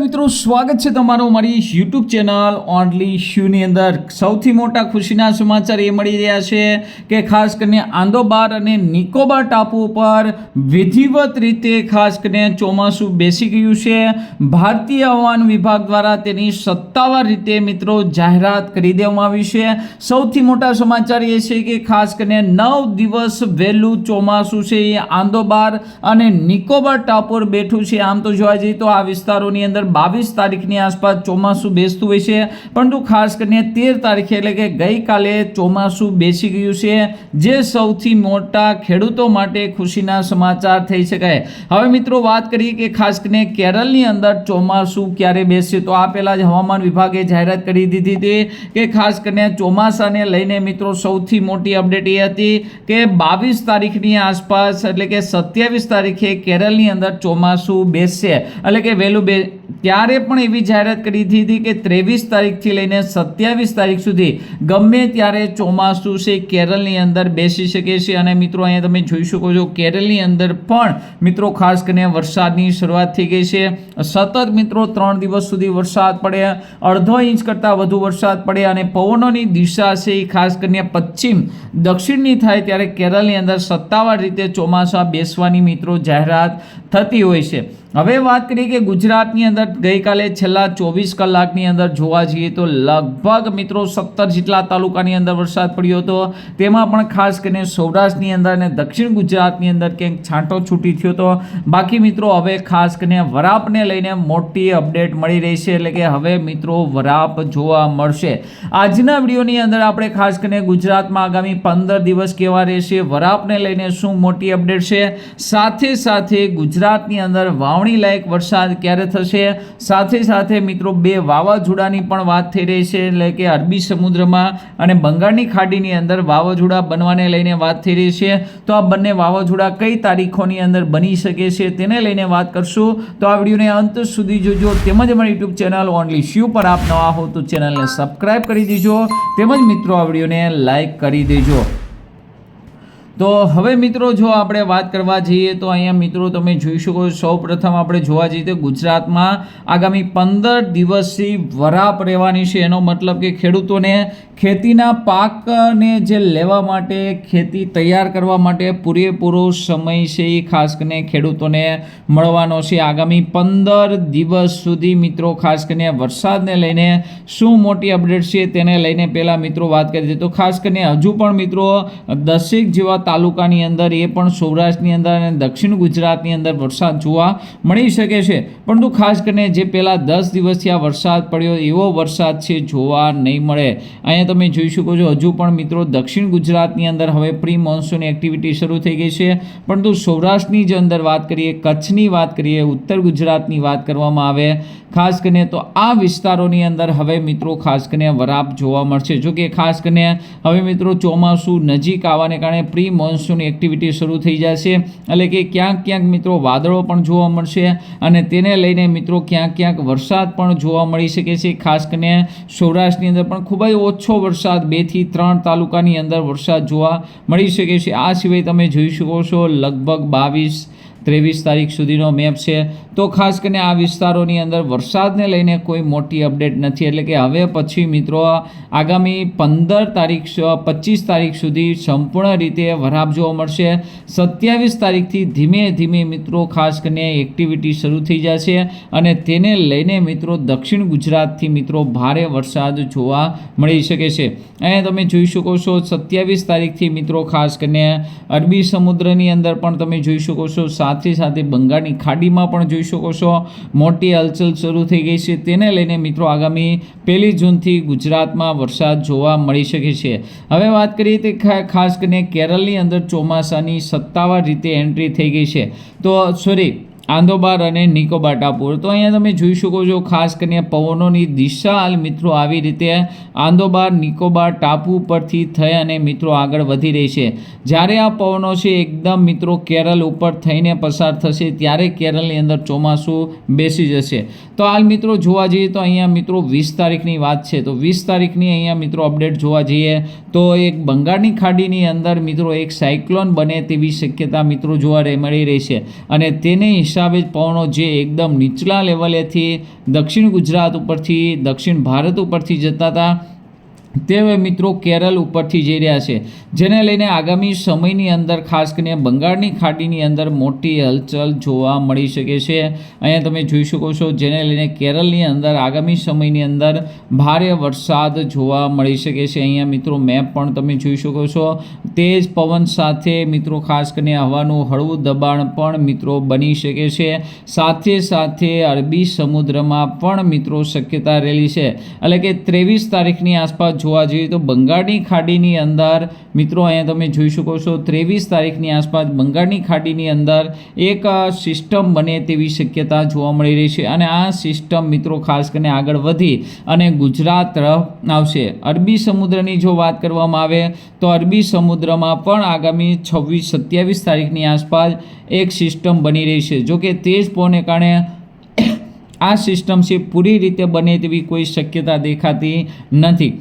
મિત્રો, સ્વાગત છે તમારું મારી યુટ્યુબ ચેનલ ઓનલી શ્યુની અંદર. સૌથી મોટા ખુશીના સમાચાર એ મળી રહ્યા છે કે ખાસ કરીને આંદોબાર અને નિકોબાર ટાપુ ઉપર વિધિવત રીતે ખાસ કરીને ચોમાસું બેસી ગયું છે. ભારતીય હવામાન વિભાગ દ્વારા તેની સત્તાવાર રીતે મિત્રો જાહેરાત કરી દેવામાં આવી છે. સૌથી મોટા સમાચાર એ છે કે ખાસ કરીને નવ દિવસ વહેલું ચોમાસું છે એ આંદોબાર અને નિકોબાર ટાપુ પર બેઠું છે. આમ તો જોવા જઈએ તો આ વિસ્તારોની અંદર બાવીસ તારીખની આસપાસ ચોમાસું બેસતું હોય છે. પરંતુ ખાસ કરીને તેર તારીખે એટલે કે ગઈકાલે ચોમાસું બેસી ગયું છે. જે સૌથી મોટા ખેડૂતો માટે ખુશીના સમાચાર થઈ શકાય. હવે મિત્રો વાત કરીએ કે ખાસ કરીને કેરળની અંદર ચોમાસું ક્યારે બેસશે? તો આ પહેલાં જ હવામાન વિભાગે જાહેરાત કરી દીધી હતી કે ખાસ કરીને ચોમાસાને લઈને મિત્રો સૌથી મોટી અપડેટ એ હતી કે બાવીસ તારીખની આસપાસ એટલે કે સત્યાવીસ તારીખે કેરળની અંદર ચોમાસું બેસશે. એટલે કે વહેલું બે ત્યારે પણ એવી જાહેરાત કરી દીધી કે ત્રેવીસ તારીખથી લઈને સત્યાવીસ તારીખ સુધી ગમે ત્યારે ચોમાસું છે, કેરળની અંદર બેસી શકે છે. અને મિત્રો, અહીંયા તમે જોઈ શકો છો, કેરળની અંદર પણ મિત્રો, ખાસ કરીને વરસાદની શરૂઆત થઈ ગઈ છે. સતત મિત્રો, ત્રણ દિવસ સુધી વરસાદ પડે, અડધો ઇંચ કરતાં વધુ વરસાદ પડે અને પવનોની દિશા છે એ ખાસ કરીને પશ્ચિમ દક્ષિણની થાય ત્યારે કેરળની અંદર સત્તાવાર રીતે ચોમાસા બેસવાની મિત્રો જાહેરાત થતી હોય છે. હવે વાત કરીએ કે ગુજરાતની અંદર ગઈકાલે છેલ્લા ચોવીસ કલાકની અંદર જોવા જઈએ તો લગભગ મિત્રો સત્તર જેટલા તાલુકાની અંદર વરસાદ પડ્યો હતો. તેમાં પણ ખાસ કરીને સૌરાષ્ટ્રની અંદર અને દક્ષિણ ગુજરાતની અંદર ક્યાંક છાંટો છૂટી થયો હતો. બાકી મિત્રો હવે ખાસ કરીને વરાપને લઈને મોટી અપડેટ મળી રહી છે એટલે કે હવે મિત્રો વરાપ જોવા મળશે. આજના વિડીયોની અંદર આપણે ખાસ કરીને ગુજરાતમાં આગામી પંદર દિવસ કેવા રહેશે, વરાપને લઈને શું મોટી અપડેટ છે? સાથે સાથે ગુજરાતની અંદર વાવણી લાયક વરસાદ ક્યારે થશે? સાથે સાથે મિત્રો, બે વાવાઝોડાની પણ વાત થઈ રહી છે. એટલે કે અરબી સમુદ્રમાં અને બંગાળની ખાડીની અંદર વાવાઝોડા બનવાને લઈને વાત થઈ રહી છે. તો આ બંને વાવાઝોડા કઈ તારીખોની અંદર બની શકે છે તેને લઈને વાત કરશું. તો આ વિડીયોને અંત સુધી જોજો. તેમજ અમારી યુટ્યુબ ચેનલ ઓનલી શિવ પર આપ નવા હો તો ચેનલને સબસ્ક્રાઈબ કરી દેજો. તેમજ મિત્રો, આ વિડીયોને લાઈક કરી દેજો. તો હવે મિત્રો, જો આપણે વાત કરવા જઈએ, તો અહીંયા મિત્રો તમે જોઈ શકો સૌ પ્રથમ આપણે જોવા જઈએ તો ગુજરાતમાં આગામી પંદર દિવસથી વરાપ રહેવાની છે. એનો મતલબ કે ખેડૂતોને ખેતીના પાકને જે લેવા માટે ખેતી તૈયાર કરવા માટે પૂરેપૂરો સમય છે, એ ખાસ કરીને ખેડૂતોને મળવાનો છે. આગામી પંદર દિવસ સુધી મિત્રો, ખાસ કરીને વરસાદને લઈને શું મોટી અપડેટ છે, તેને લઈને પહેલાં મિત્રો વાત કરી તો ખાસ કરીને હજુ પણ મિત્રો, દસેક જેવા તાલુકાની અંદર, એ પણ સૌરાષ્ટ્રની અંદર અને દક્ષિણ ગુજરાતની અંદર વરસાદ જોવા મળી શકે છે. પરંતુ ખાસ કરીને જે પહેલાં દસ દિવસથી આ વરસાદ પડ્યો, એવો વરસાદ છે જોવા નહીં મળે. અહીંયા તમે જોઈ શકો છો, હજુ પણ મિત્રો દક્ષિણ ગુજરાતની અંદર હવે પ્રી મોન્સૂન એક્ટિવિટી શરૂ થઈ ગઈ છે. પરંતુ સૌરાષ્ટ્રની જે અંદર વાત કરીએ, કચ્છની વાત કરીએ, ઉત્તર ગુજરાતની વાત કરવામાં આવે, ખાસ કરીને તો આ વિસ્તારોની અંદર હવે મિત્રો ખાસ કરીને વરાપ જોવા મળશે. જો કે ખાસ કરીને હવે મિત્રો ચોમાસું નજીક આવવાને કારણે પ્રી મોન્સૂન એક્ટિવિટી શરૂ થઈ જશે. એટલે કે ક્યાંક ક્યાંક મિત્રો વાદળો પણ જોવા મળશે અને તેને લઈને મિત્રો ક્યાંક ક્યાંક વરસાદ પણ જોવા મળી શકે છે. ખાસ કરીને સૌરાષ્ટ્રની અંદર પણ ખૂબ જ ઓછો વરસાદ બેથી ત્રણ તાલુકાની અંદર વરસાદ જોવા મળી શકે છે. આ સિવાય તમે જોઈ શકો છો લગભગ બાવીસ ત્રેવીસ તારીખ સુધીનો મેપ છે. તો ખાસ કરીને આ વિસ્તારોની અંદર વરસાદને લઈને કોઈ મોટી અપડેટ નથી. એટલે કે હવે પછી મિત્રો આગામી પંદર તારીખ પચીસ તારીખ સુધી સંપૂર્ણ રીતે વરાપ જોવા મળશે. સત્યાવીસ તારીખથી ધીમે ધીમે મિત્રો ખાસ કરીને એક્ટિવિટી શરૂ થઈ જશે અને તેને લઈને મિત્રો દક્ષિણ ગુજરાતથી મિત્રો ભારે વરસાદ જોવા મળી શકે છે. અહીંયા તમે જોઈ શકો છો સત્યાવીસ તારીખથી મિત્રો ખાસ કરીને અરબી સમુદ્રની અંદર પણ તમે જોઈ શકો છો સાથે સાથે બંગાળની ખાડીમાં પણ જોઈ શકો છો. મોટી હલચલ શરૂ થઈ ગઈ છે. તેને લઈને મિત્રો આગામી પહેલી જૂનથી ગુજરાતમાં વરસાદ જોવા મળી શકે છે. હવે વાત કરીએ તે ખાસ કરીને કેરળની અંદર ચોમાસાની સત્તાવાર રીતે એન્ટ્રી થઈ ગઈ છે. તો, સોરી આંદોબાર અને નિકોબાર ટાપુ તો અહીંયા તમે જોઈ શકો છો, ખાસ કરીને પવનોની દિશા. હાલ મિત્રો આવી રીતે આંદોબાર, નિકોબાર, ટાપુ પરથી થઈ અને મિત્રો આગળ વધી રહી છે. જ્યારે આ પવનો છે, એકદમ મિત્રો કેરળ ઉપર થઈને પસાર થશે, ત્યારે કેરળની અંદર ચોમાસું બેસી જશે. તો હાલ મિત્રો જોવા જઈએ તો અહીંયા મિત્રો વીસ તારીખની વાત છે. તો વીસ તારીખની અહીંયા મિત્રો અપડેટ જોવા જઈએ તો એક બંગાળની ખાડીની અંદર મિત્રો એક સાયક્લોન બને તેવી શક્યતા મિત્રો જોવા મળી રહી છે. અને તેને હિસાબે પવનો જે એકદમ નીચલા લેવલેથી દક્ષિણ ગુજરાત ઉપરથી દક્ષિણ ભારત ઉપરથી જતા હતા. તે મિત્રો કેરળ ઉપરથી જઈ રહ્યા છે, જેને લઈને આગામી સમયની અંદર ખાસ કરીને બંગાળની ખાડીની અંદર મોટી હલચલ જોવા મળી શકે છે. અહીંયા તમે જોઈ શકો છો, જેને લઈને કેરળની અંદર આગામી સમયની અંદર ભારે વરસાદ જોવા મળી શકે છે. અહીંયા મિત્રો મેપ પણ તમે જોઈ શકો છો. તેજ પવન સાથે મિત્રો ખાસ કરીને હવાનું હળવું દબાણ પણ મિત્રો બની શકે છે. સાથે સાથે અરબી સમુદ્રમાં પણ મિત્રો શક્યતા રહેલી છે. એટલે કે ત્રેવીસ તારીખની આસપાસ જોવા જઈએ તો બંગાળની ખાડીની અંદર, મિત્રો, અહીંયા તમે જોઈ શકો છો, ત્રેવીસ તારીખની આસપાસ બંગાળની ખાડીની અંદર એક સિસ્ટમ બને તેવી શક્યતા જોવા મળી રહી છે અને આ સિસ્ટમ, મિત્રો, ખાસ કરીને આગળ વધી અને ગુજરાત તરફ આવશે. અરબી સમુદ્રની જો વાત કરવામાં આવે તો અરબી સમુદ્રમાં પણ આગામી છવ્વીસ, સત્યાવીસ તારીખની આસપાસ એક સિસ્ટમ બની રહી છે. જોકે તેજ પવનને કારણે આ સિસ્ટમ છે પૂરી રીતે બને તેવી કોઈ શક્યતા દેખાતી નથી.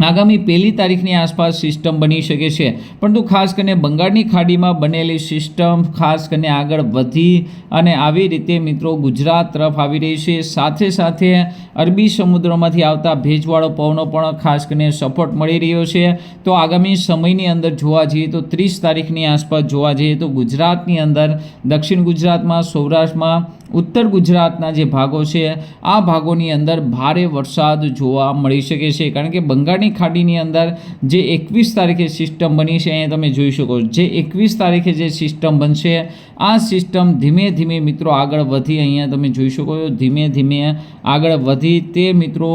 આગામી પહેલી તારીખની આસપાસ સિસ્ટમ બની શકે છે. પરંતુ ખાસ કરીને બંગાળની ખાડીમાં બનેલી સિસ્ટમ ખાસ કરીને આગળ વધી અને આવી રીતે મિત્રો ગુજરાત તરફ આવી રહી છે. સાથે સાથે અરબી સમુદ્રમાંથી આવતા ભેજવાળો પવનો પણ ખાસ કરીને સપોર્ટ મળી રહ્યો છે. તો આગામી સમયની અંદર જોવા જઈએ તો ત્રીસ તારીખની આસપાસ જોવા જઈએ તો ગુજરાતની અંદર, દક્ષિણ ગુજરાતમાં, સૌરાષ્ટ્રમાં, ઉત્તર ગુજરાતના જે ભાગો છે, આ ભાગોની અંદર ભારે વરસાદ જોવા મળી શકે છે. કારણ કે બંગાળની ખાડીની અંદર જે એકવીસ તારીખે સિસ્ટમ બની છે, અહીંયા તમે જોઈ શકો જે એકવીસ તારીખે જે સિસ્ટમ બનશે, આ સિસ્ટમ ધીમે ધીમે મિત્રો આગળ વધી અહીંયા તમે જોઈ શકો છો. ધીમે ધીમે આગળ વધી તે મિત્રો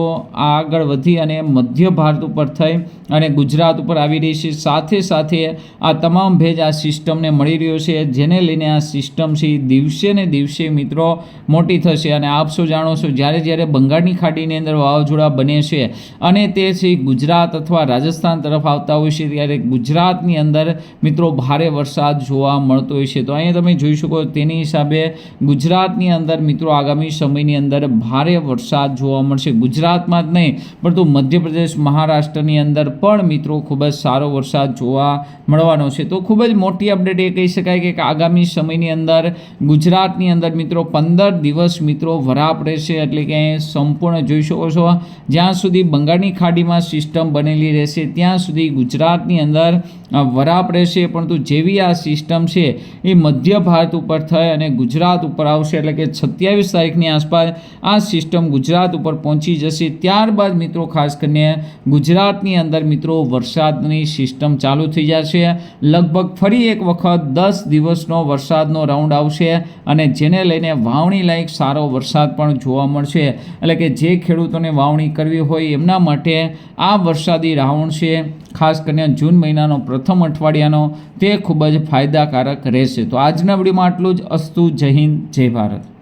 આગળ વધી અને મધ્ય ભારત ઉપર થઈ અને ગુજરાત ઉપર આવી રહી છે. સાથે સાથે આ તમામ ભેજ આ સિસ્ટમને મળી રહ્યો છે, જેને લઈને આ સિસ્ટમ છે દિવસે ને દિવસે મિત્રો મોટી થશે. અને આપ સૌ જાણો છો, જ્યારે જ્યારે બંગાળની ખાડીની અંદર વાવાઝોડા બને છે અને તે છે ગુજરાત અથવા રાજસ્થાન તરફ આવતા હોય છે, ત્યારે ગુજરાતની અંદર મિત્રો ભારે વરસાદ જોવા મળતો હોય છે. તો અહીંયા તમે જોઈ શકો, તેની હિસાબે ગુજરાતની અંદર મિત્રો આગામી સમયની અંદર ભારે વરસાદ જોવા મળશે. ગુજરાતમાં જ નહીં, પરંતુ મધ્યપ્રદેશ, મહારાષ્ટ્રની અંદર પણ મિત્રો ખૂબ જ સારો વરસાદ જોવા મળવાનો છે. તો ખૂબ જ મોટી અપડેટ એ કહી શકાય કે આગામી સમયની અંદર ગુજરાતની અંદર મિત્રો પંદર દિવસ મિત્રો વરાપ રહેશે, એટલે કે સંપૂર્ણ જોઈ શકો છો. જ્યાં સુધી બંગાળની ખાડીમાં સિસ્ટમ બનેલી રહેશે, ત્યાં સુધી ગુજરાતની અંદર વરાપ રહેશે. પરંતુ જેવી આ સિસ્ટમ છે, એ મધ્ય ભારત ઉપર થઈ અને ગુજરાત ઉપર આવશે, એટલે કે સત્યાવીસ તારીખની આસપાસ આ સિસ્ટમ ગુજરાત ઉપર પહોંચી જશે. ત્યારબાદ મિત્રો, ખાસ કરીને ગુજરાતની અંદર મિત્રો, વરસાદની સિસ્ટમ ચાલુ થઈ જશે. લગભગ ફરી એક વખત દસ દિવસનો વરસાદનો રાઉન્ડ આવશે અને જેને લઈને વાવણી લાયક સારો વરસાદ પણ જોવા મળશે. એટલે કે જે ખેડૂતોને વાવણી કરવી હોય એમના માટે આ વરસાદી રાઉન્ડ છે. ખાસ કરીને જૂન મહિનાનો પ્રથમ અઠવાડિયાનો, તે ખૂબ જ ફાયદાકારક રહેશે. તો આજના વિડીયોમાં આટલું જ. અસ્તુ, જય હિન્દ, જય ભારત.